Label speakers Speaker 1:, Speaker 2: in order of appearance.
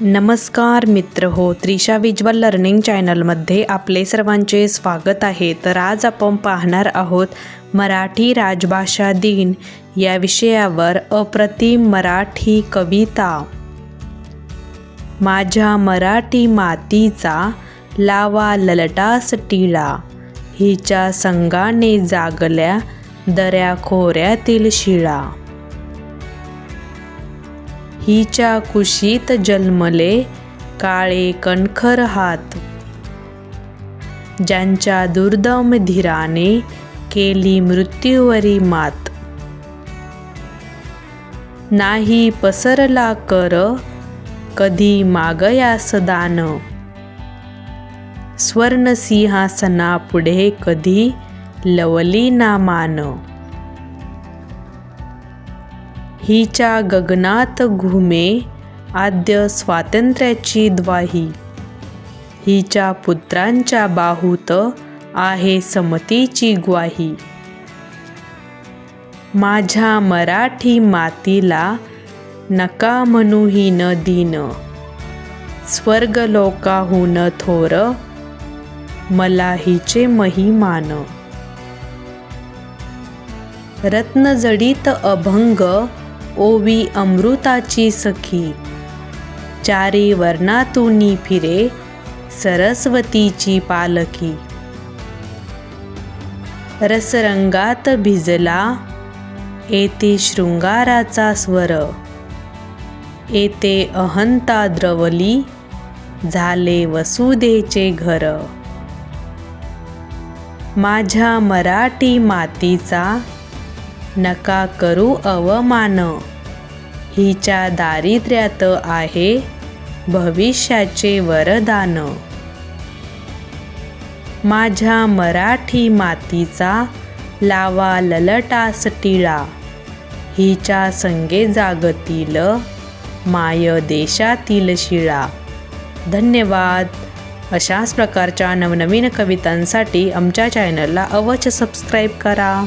Speaker 1: नमस्कार मित्र हो त्रिशा विज्वल लर्निंग चॅनलमध्ये आपले सर्वांचे स्वागत आहे. तर आज आपण पाहणार आहोत मराठी राजभाषा दिन या विषयावर अप्रतिम मराठी कविता. माझ्या मराठी मातीचा लावा ललटास टिळा हिच्या संगाने जागल्या दऱ्या खोऱ्यातील शिळा. हिच्या कुशीत जन्मले काळे कणखर हात. ज्यांच्या दुर्दम धीराने केली मृत्यूवरी मात. नाही पसरला कर कधी मागयास दान. स्वर्णसिंहासनापुढे कधी लवली ना मान. हिच्या गगनात घुमे आद्य स्वातंत्र्याची द्वाही. हिच्या पुत्रांच्या बाहूत आहे समतीची ग्वाही. माझ्या मराठी मातीला नका म्हणू ही न दिन. स्वर्गलोकाहून थोर मला हिचे महिमान. रत्नजडीत अभंग ओवी अमृताची सखी. चारी वर्णातूनी फिरे सरस्वतीची पालखी. रसरंगात भिजला येते शृंगाराचा स्वर. येते अहंता द्रवली झाले वसुदेचे घर. माझ्या मराठी मातीचा नका करू अवमान. हिच्या दारिद्र्यात आहे भविष्याचे वरदान. माझ्या मराठी मातीचा लावा ललटास टिळा. हिच्या संगे जागतील माय देशातील शिळा. धन्यवाद. अशाच प्रकारच्या नवनवीन कवितांसाठी आमच्या चॅनलला अवश्य सबस्क्राईब करा.